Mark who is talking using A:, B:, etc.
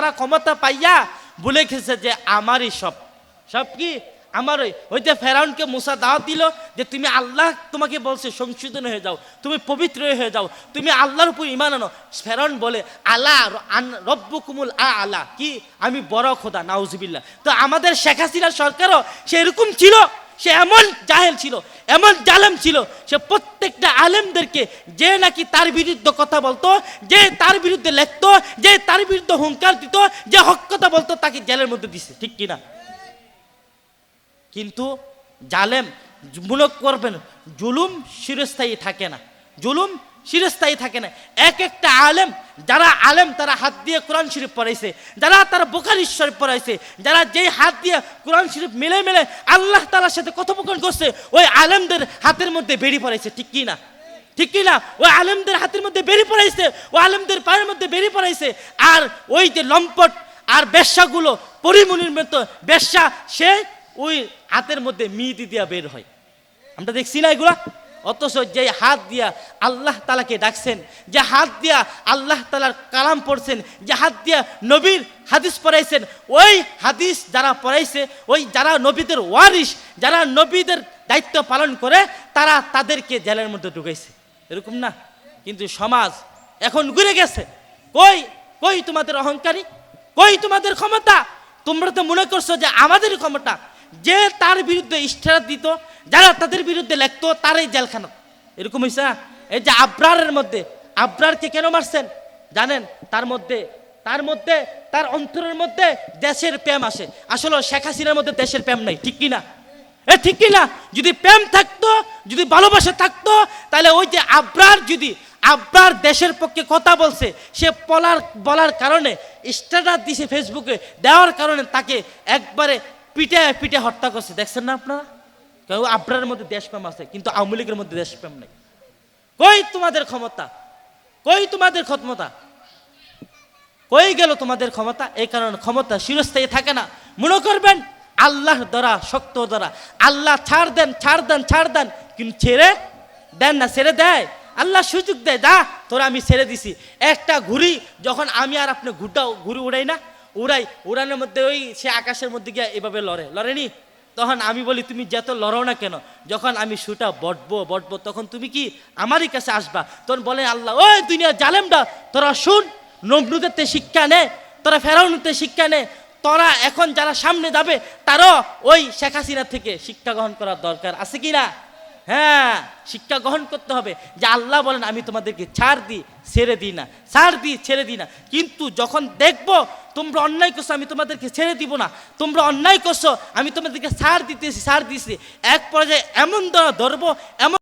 A: তারা ক্ষমতা পাইয়া বলে গেছে যে আমারই সব। সব কি? আমারই। ওই যে ফেরাউনকে মুসা দাওয়াত দিল যে তুমি আল্লাহ তোমাকে বলছে, সংশোধন হয়ে যাও, তুমি পবিত্র হয়ে যাও, তুমি আল্লাহর উপর ইমান আনো। ফেরাউন বলে, আলা রব্বু কুমুল আ আলা। কি? আমি বড় খোদা নাউজবিল্লা তো আমাদের শেখ হাসিনা সরকারও সে এরকম ছিল। সে এমন জাহেল ছিল, এমন জালেম ছিল, সে প্রত্যেকটা আলেমদেরকে যে নাকি তার বিরুদ্ধে কথা বলতো, যে তার বিরুদ্ধে লেখতো, যে তার বিরুদ্ধে হুঙ্কার দিত, যে হক কথা বলতো, তাকে জেলের মধ্যে দিছে, ঠিক কিনা? কিন্তু জালেম মূলক করবেন, জুলুম শিরস্থায়ী থাকে না, জুলুম শিরস্থায়ী থাকে না। এক একটা আলেম যারা আলেম, তারা হাত দিয়ে কোরআন শরীফ পড়াইছে। যারা তারা বোখারি শরীফ পড়াইছে, যারা যেই হাত দিয়ে কোরআন শরীফ মিলে মিলে আল্লাহ তালার সাথে কথোপকথন করছে, ওই আলেমদের হাতের মধ্যে বেরি পড়াইছে, ঠিক কি না? ঠিক কি না? ওই আলেমদের হাতের মধ্যে বেরি পড়াইছে, ও আলেমদের পায়ের মধ্যে বেরি পড়াইছে, আর ওই যে লম্পট আর বেশ্যাগুলো পরিমণির মতো বেশ্যা, সে ওই হাতের মধ্যে মিদি দিয়া বের হয়। আমরা দেখছি না এগুলা? অথচ যে হাত দিয়া আল্লাহ তালাকে ডাকছেন, যে হাত দিয়া আল্লাহ তালার কালাম পড়ছেন, যে হাত দিয়া নবীর হাদিস পড়াইছেন, ওই হাদিস যারা পড়াইছে, ওই যারা নবীদের ওয়ারিস যারা নবীদের দায়িত্ব পালন করে, তারা তাদেরকে জেলের মধ্যে ঢুকাইছে। এরকম না? কিন্তু সমাজ এখন ঘুরে গেছে। কই কই তোমাদের অহংকারী? কই তোমাদের ক্ষমতা? তোমরা তো মনে করছ যে আমাদের ক্ষমতা। যে তার বিরুদ্ধে ইস্টার দিত, যারা তাদের বিরুদ্ধে লেখতো, তারাই জেলখানা এরকম হয়েছে না? এই যে আব্রারের মধ্যে, আব্রারকে কেন মারছেন? জানেন? তার মধ্যে তার মধ্যে, তার অন্তরের মধ্যে দেশের প্রেম আসে। আসলে শেখ হাসিনার মধ্যে দেশের প্রেম নাই, ঠিক কি না এ ঠিক কি না যদি প্রেম থাকতো, যদি ভালোবাসা থাকতো, তাহলে ওই যে আব্রার যদি, আব্রার দেশের পক্ষে কথা বলছে, সে বলার বলার কারণে স্ট্যাটাস দিছে ফেসবুকে দেওয়ার কারণে তাকে একবারে পিঠে পিঠে হত্যা করছে, দেখছেন না আপনারা? কেউ আব্রার মধ্যে দেশপ্রেম আছে, কিন্তু আওয়ামী লীগের মধ্যে দেশপ্রেম নেই। কই তোমাদের ক্ষমতা? কই তোমাদের ক্ষমতা? কই গেল তোমাদের ক্ষমতা? এই কারণে ক্ষমতা চিরস্থায়ী থাকে না। মনে করবেন, আল্লাহর দ্বারা শক্ত দ্বারা, আল্লাহ ছাড় দেন ছাড় দেন ছাড় দেন, কিন্তু ছেড়ে দেন না, ছেড়ে দেয়। আল্লাহ সুযোগ দেয় দা তোরা আমি ছেড়ে দিছি। একটা ঘুরি যখন আমি আর আপনি ঘুরটা ঘুরি উড়াই না উড়াই, উড়ানোর মধ্যে ওই সে আকাশের মধ্যে গিয়ে এভাবে লড়ে। লড়েনি? তখন আমি বলি, তুমি যত লড়ো না কেন, যখন আমি সুটা বটবো বটবো, তখন তুমি কি আমারই কাছে আসবা? তখন বলে আল্লাহ, ওই দুনিয়া জালেমটা, তোরা শুন নবনুদের শিক্ষা নে, তোরা ফেরাউনুতে শিক্ষা নে, তোরা এখন যারা সামনে যাবে, তারও ওই শেখ হাসিনা থেকে শিক্ষা গ্রহণ করার দরকার আছে কি না? হ্যাঁ শিক্ষা গ্রহণ করতে হবে। যে আল্লাহ বলেন, আমি তোমাদেরকে ছাড় দিই, ছেড়ে দিই না, ছাড় দিই, ছেড়ে দিই না। কিন্তু যখন দেখব তোমরা অন্যায় করছ, আমি তোমাদেরকে ছেড়ে দিব না। তোমরা অন্যায় করছ, আমি তোমাদেরকে ছাড় দিতেছি, ছাড় দিছি এক পর্যায়ে এমন ধরা ধরবো, এমন